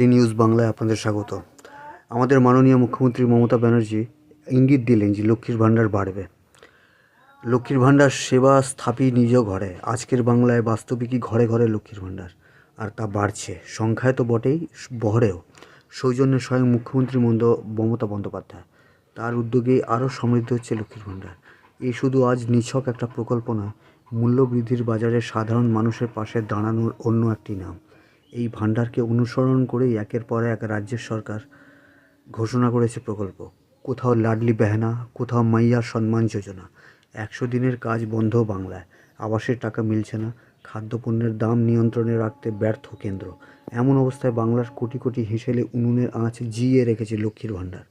D news বাংলায় আপনাদের স্বাগত। আমাদের মাননীয় মুখ্যমন্ত্রী মমতা ব্যানার্জি ইঙ্গিত দিলেন যে লক্ষ্মীর ভাণ্ডার বাড়বে। লক্ষ্মীর ভাণ্ডার সেবা স্থাপী নিজ ঘরে। আজকের বাংলায় বাস্তবিকই ঘরে ঘরে লক্ষ্মীর ভাণ্ডার। আর তা বাড়ছে। সংখ্যায় তো বটেই, বহরেও। সৌজন্যে স্বয়ং মুখ্যমন্ত্রী মন্দ, মমতা বন্দ্যোপাধ্যায়। তার উদ্যোগে আরও সমৃদ্ধ হচ্ছে লক্ষ্মীর ভাণ্ডার। এই শুধু আজ নিছক একটা প্রকল্প নয়, মূল্যবৃদ্ধির বাজারে সাধারণ মানুষের পাশে দাঁড়ানোর অন্য একটি নাম। এই ভাণ্ডারকে অনুসরণ করেই একের পর এক রাজ্যের সরকার ঘোষণা করেছে প্রকল্প। কোথাও লাডলি বেহানা, কোথাও মাইয়া সম্মান যোজনা। একশো দিনের কাজ বন্ধ বাংলায়। আবাসের টাকা মিলছে না। খাদ্যপণ্যের দাম নিয়ন্ত্রণে রাখতে ব্যর্থ কেন্দ্র। এমন অবস্থায় বাংলার কোটি কোটি হেসেলে উনুনের আঁচ জিয়ে রেখেছে লক্ষ্মীর ভাণ্ডার।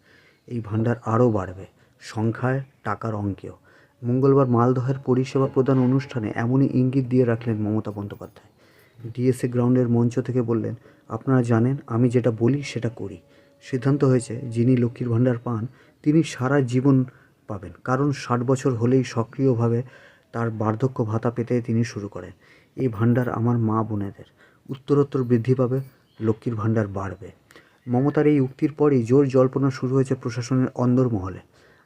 এই ভাণ্ডার আরও বাড়বে। সংখ্যায় টাকার অঙ্কেও। মঙ্গলবার মালদহের পরিষেবা প্রদান অনুষ্ঠানে এমনই ইঙ্গিত দিয়ে রাখলেন মমতা বন্দ্যোপাধ্যায়। ডিএসসি গ্রাউন্ডের মঞ্চ থেকে বললেন, আপনারা জানেন, আমি যেটা বলি, সেটা করি। সিদ্ধান্ত হয়েছে, যিনি লক্ষ্মীর ভাণ্ডার পান, তিনি সারা জীবন পাবেন, কারণ ষাট বছর হলেই সক্রিয়ভাবে তার বার্ধক্য ভাতা পেতে তিনি শুরু করেন। এই ভাণ্ডার আমার মা বোনেদের। উত্তরোত্তর বৃদ্ধি পাবে, লক্ষ্মীর ভাণ্ডার বাড়বে। মমতার এই উক্তির পরই জোর জল্পনা শুরু হয়েছে প্রশাসনের অন্দরমহলে।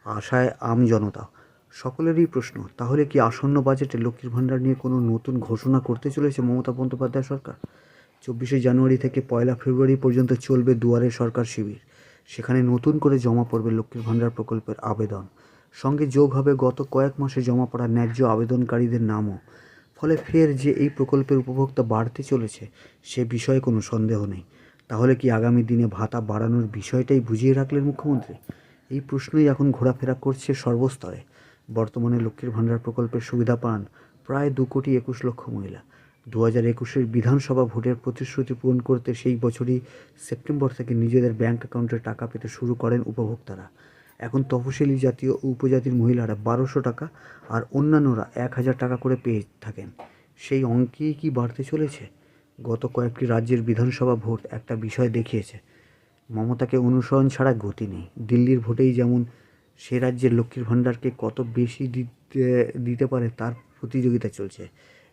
আশায় আম জনতা। সকলেরই প্রশ্ন, তাহলে কি আসন্ন বাজেটে লক্ষ্মীর ভাণ্ডার নিয়ে কোনো নতুন ঘোষণা করতে চলেছে মমতা বন্দ্যোপাধ্যায় সরকার? চব্বিশে জানুয়ারি থেকে পয়লা ফেব্রুয়ারি পর্যন্ত চলবে দুয়ারে সরকার শিবির। সেখানে নতুন করে জমা পড়বে লক্ষ্মীর ভাণ্ডার প্রকল্পের আবেদন। সঙ্গে যোগ হবে গত কয়েক মাসে জমা পড়া ন্যায্য আবেদনকারীদের নামও। ফলে ফের যে এই প্রকল্পের উপভোক্তা বাড়তে চলেছে, সে বিষয়ে কোনো সন্দেহ নেই। তাহলে কি আগামী দিনে ভাতা বাড়ানোর বিষয়টাই বুঝিয়ে রাখলেন মুখ্যমন্ত্রী? এই প্রশ্নই এখন ঘোরাফেরা করছে সর্বস্তরে। বর্তমানে লক্ষ্মীর ভাণ্ডার প্রকল্পের সুবিধা পান প্রায় দু কোটি একুশ লক্ষ মহিলা। দু হাজার একুশের বিধানসভা ভোটের প্রতিশ্রুতি পূরণ করতে সেই বছরই সেপ্টেম্বর থেকে নিজেদের ব্যাংক অ্যাকাউন্টে টাকা পেতে শুরু করেন উপভোক্তারা। এখন তফসিলি জাতীয় ও উপজাতির মহিলারা বারোশো টাকা আর অন্যান্যরা এক হাজার টাকা করে পেয়ে থাকেন। সেই অঙ্কেই কি বাড়তে চলেছে? গত কয়েকটি রাজ্যের বিধানসভা ভোট একটা বিষয় দেখিয়েছে। মমতাকে অনুসরণ ছাড়া গতি নেই। দিল্লির ভোটেই যেমন সে রাজ্যের লক্ষ্মীর ভাণ্ডারকে কত বেশি দিতে দিতে পারে তার প্রতিযোগিতা চলছে।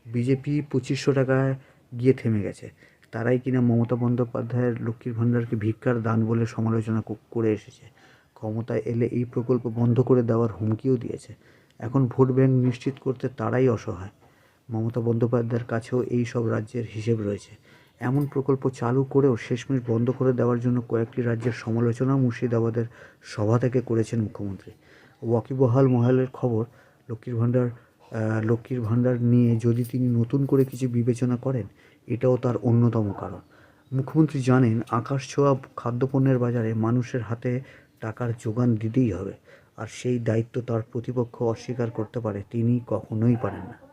বিজেপি পঁচিশশো টাকায় গিয়ে থেমে গেছে। তারাই কিনা মমতা বন্দ্যোপাধ্যায়ের লক্ষ্মীর ভাণ্ডারকে ভিক্ষার দান বলে সমালোচনা করে এসেছে। ক্ষমতায় এলে এই প্রকল্প বন্ধ করে দেওয়ার হুমকিও দিয়েছে। এখন ভোট ব্যাংক নিশ্চিত করতে তারাই অসহায়। মমতা বন্দ্যোপাধ্যায়ের কাছেও এই সব রাজ্যের হিসেব রয়েছে। এমন প্রকল্প চালু করেও শেষমেশ বন্ধ করে দেওয়ার জন্য কয়েকটি রাজ্যের সমালোচনা মুর্শিদাবাদের সভা থেকে করেছেন মুখ্যমন্ত্রী। ওয়াকিবহাল মহলের খবর, লক্ষ্মীর ভাণ্ডার লক্ষ্মীর ভাণ্ডার নিয়ে যদি তিনি নতুন করে কিছু বিবেচনা করেন, এটাও তার অন্যতম কারণ। মুখ্যমন্ত্রী জানেন, আকাশ ছোঁয়া খাদ্যপণ্যের বাজারে মানুষের হাতে টাকার যোগান দিতেই হবে, আর সেই দায়িত্ব তার প্রতিপক্ষ অস্বীকার করতে পারে তিনি কখনোই পারেন না।